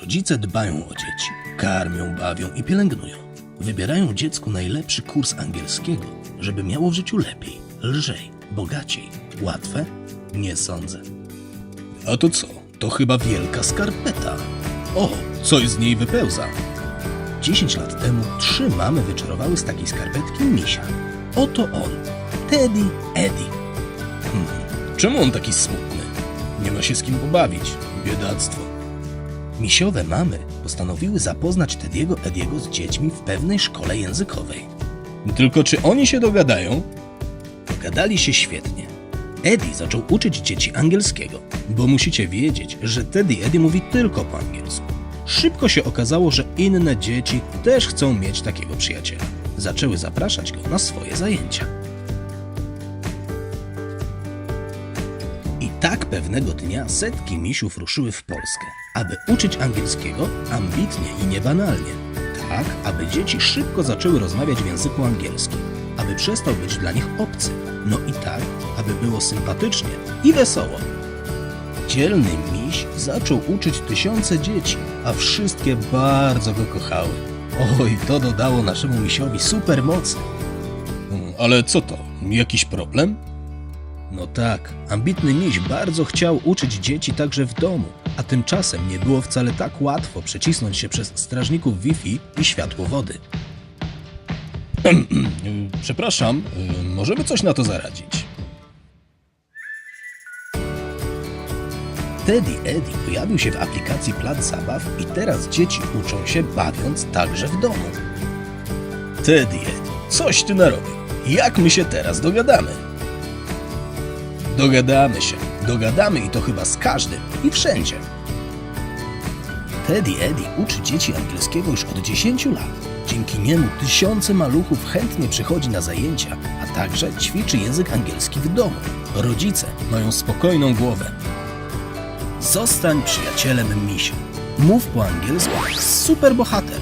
Rodzice dbają o dzieci, karmią, bawią i pielęgnują. Wybierają dziecku najlepszy kurs angielskiego, żeby miało w życiu lepiej, lżej, bogaciej. Łatwe? Nie sądzę. A to co? To chyba wielka skarpeta. O, coś z niej wypełza. 10 lat temu trzy mamy wyczarowały z takiej skarpetki misia. Oto on, Teddy Eddie. Hmm, czemu on taki smutny? Nie ma się z kim pobawić. Biedactwo. Misiowe mamy postanowiły zapoznać Tediego Ediego z dziećmi w pewnej szkole językowej. Tylko czy oni się dogadają? Dogadali się świetnie. Eddie zaczął uczyć dzieci angielskiego, bo musicie wiedzieć, że Teddy Eddie mówi tylko po angielsku. Szybko się okazało, że inne dzieci też chcą mieć takiego przyjaciela. Zaczęły zapraszać go na swoje zajęcia. Tak pewnego dnia setki misiów ruszyły w Polskę, aby uczyć angielskiego ambitnie i niebanalnie. Tak, aby dzieci szybko zaczęły rozmawiać w języku angielskim, aby przestał być dla nich obcy. No i tak, aby było sympatycznie i wesoło. Dzielny miś zaczął uczyć tysiące dzieci, a wszystkie bardzo go kochały. Oj, to dodało naszemu misiowi supermocy. Ale co to? Jakiś problem? No tak, ambitny miś bardzo chciał uczyć dzieci także w domu, a tymczasem nie było wcale tak łatwo przecisnąć się przez strażników Wi-Fi i światłowody. Przepraszam, y, możemy coś na to zaradzić. Teddy Eddie pojawił się w aplikacji Plac Zabaw i teraz dzieci uczą się bawiąc także w domu. Teddy Eddie, coś ty narobił. Jak my się teraz dogadamy? Dogadamy się. Dogadamy i to chyba z każdym i wszędzie. Teddy Eddie uczy dzieci angielskiego już od 10 lat. Dzięki niemu tysiące maluchów chętnie przychodzi na zajęcia, a także ćwiczy język angielski w domu. Rodzice mają spokojną głowę. Zostań przyjacielem misia. Mów po angielsku jak superbohater.